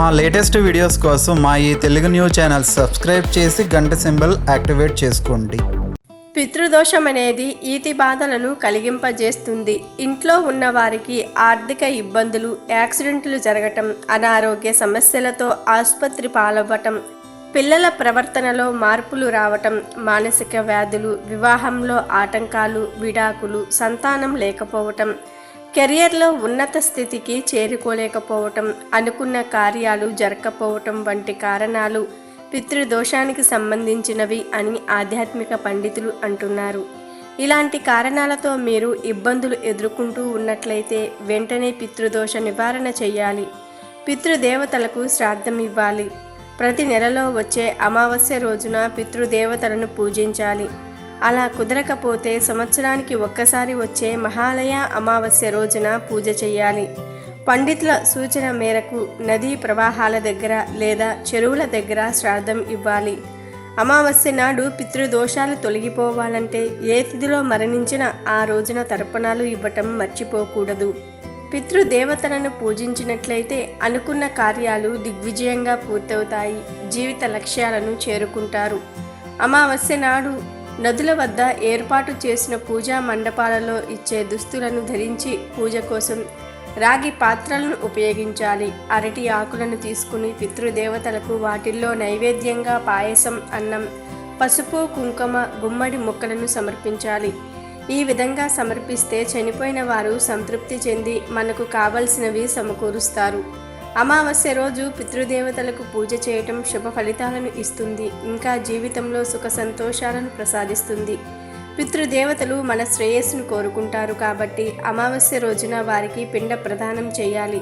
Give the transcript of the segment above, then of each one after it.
మా latest videos కోసం మా ఈ తెలుగు న్యూస్ ఛానల్ సబ్స్క్రైబ్ చేసి గంట సింబల్ యాక్టివేట్ చేసుకోండి. పితృదోషం అనేది ఈతి బాధలను కలిగింపజేస్తుంది. ఇంట్లో ఉన్న వారికి ఆర్థిక ఇబ్బందులు యాక్సిడెంట్లు జరగటం అనారోగ్య సమస్యలతో ఆసుపత్రి పాలవ్వటం పిల్లల ప్రవర్తనలో మార్పులు రావటం మానసిక వ్యాధులు వివాహంలో ఆటంకాలు విడాకులు సంతానం లేకపోవటం కెరియర్లో ఉన్నత స్థితికి చేరుకోలేకపోవటం అనుకున్న కార్యాలు జరగకపోవటం వంటి కారణాలు పితృదోషానికి సంబంధించినవి అని ఆధ్యాత్మిక పండితులు అంటున్నారు. ఇలాంటి కారణాలతో మీరు ఇబ్బందులు ఎదుర్కొంటూ ఉన్నట్లయితే వెంటనే పితృదోష నివారణ చేయాలి. పితృదేవతలకు శ్రాద్ధం ఇవ్వాలి. ప్రతి నెలలో వచ్చే అమావాస్య రోజున పితృదేవతలను పూజించాలి. అలా కుదరకపోతే సంవత్సరానికి ఒక్కసారి వచ్చే మహాలయ అమావాస్య రోజున పూజ చేయాలి పండితుల సూచన మేరకు నదీ ప్రవాహాల దగ్గర లేదా చెరువుల దగ్గర శ్రాద్ధం ఇవ్వాలి. అమావాస్య నాడు పితృదోషాలు తొలగిపోవాలంటే ఏ తిథిలో మరణించిన ఆ రోజున తర్పణాలు ఇవ్వటం మర్చిపోకూడదు. పితృదేవతలను పూజించినట్లయితే అనుకున్న కార్యాలు దిగ్విజయంగా పూర్తవుతాయి. జీవిత లక్ష్యాలను చేరుకుంటారు. అమావాస్య నాడు నదుల వద్ద ఏర్పాటు చేసిన పూజా మండపాలలో ఇచ్చే దుస్తులను ధరించి పూజ కోసం రాగి పాత్రలను ఉపయోగించాలి. అరటి ఆకులను తీసుకుని పితృదేవతలకు వాటిల్లో నైవేద్యంగా పాయసం అన్నం పసుపు కుంకుమ గుమ్మడి మొక్కలను సమర్పించాలి. ఈ విధంగా సమర్పిస్తే చనిపోయిన వారు సంతృప్తి చెంది మనకు కావలసినవి సమకూరుస్తారు. అమావాస్య రోజు పితృదేవతలకు పూజ చేయటం శుభ ఫలితాలను ఇస్తుంది. ఇంకా జీవితంలో సుఖ సంతోషాలను ప్రసాదిస్తుంది. పితృదేవతలు మన శ్రేయస్సును కోరుకుంటారు కాబట్టి అమావాస్య రోజున వారికి పిండ ప్రదానం చేయాలి.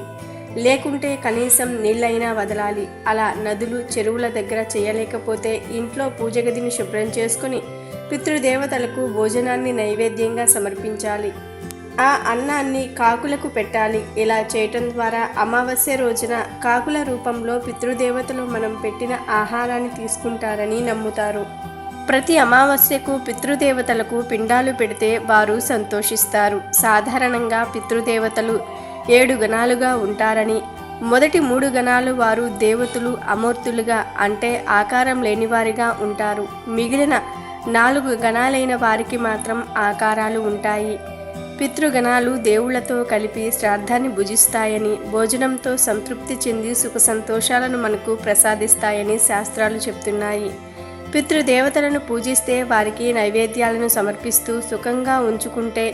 లేకుంటే కనీసం నీళ్ళైనా వదలాలి. అలా నదులు చెరువుల దగ్గర చేయలేకపోతే ఇంట్లో పూజ గదిని శుభ్రం చేసుకుని పితృదేవతలకు భోజనాన్ని నైవేద్యంగా సమర్పించాలి. ఆ అన్నాన్ని కాకులకు పెట్టాలి. ఇలా చేయటం ద్వారా అమావాస్య రోజున కాకుల రూపంలో పితృదేవతలు మనం పెట్టిన ఆహారాన్ని తీసుకుంటారని నమ్ముతారు. ప్రతి అమావాస్యకు పితృదేవతలకు పిండాలు పెడితే వారు సంతోషిస్తారు. సాధారణంగా పితృదేవతలు ఏడు గణాలుగా ఉంటారని మొదటి మూడు గణాలు వారు దేవతలు అమూర్తులుగా అంటే ఆకారం లేనివారిగా ఉంటారు. మిగిలిన నాలుగు గణాలైన వారికి మాత్రం ఆకారాలు ఉంటాయి. పితృగణాలు దేవుళ్ళతో కలిపి శ్రాద్ధాన్ని భుజిస్తాయని భోజనంతో సంతృప్తి చెంది సుఖ సంతోషాలను మనకు ప్రసాదిస్తాయని శాస్త్రాలు చెప్తున్నాయి. పితృదేవతలను పూజిస్తే వారికి నైవేద్యాలను సమర్పిస్తూ సుఖంగా ఉంచుకుంటే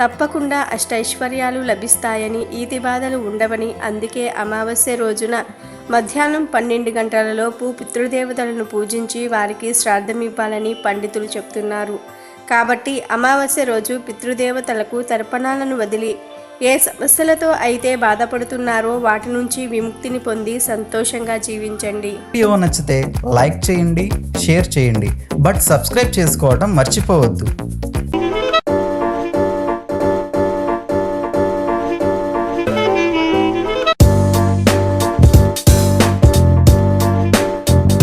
తప్పకుండా అష్టైశ్వర్యాలు లభిస్తాయని ఈతి బాధలు ఉండవని అందుకే అమావాస్య రోజున మధ్యాహ్నం పన్నెండు గంటలలోపు పితృదేవతలను పూజించి వారికి శ్రాద్ధం ఇవ్వాలని పండితులు చెప్తున్నారు. కాబట్టి అమావాస్య రోజు పితృదేవతలకు తర్పణాలను వదిలి ఏ సమస్యలతో అయితే బాధపడుతున్నారో వాటి నుంచి విముక్తిని పొంది సంతోషంగా జీవించండి. వీడియో నచ్చితే లైక్ చేయండి షేర్ చేయండి. బట్ సబ్స్క్రైబ్ చేసుకోవడం మర్చిపోవద్దు.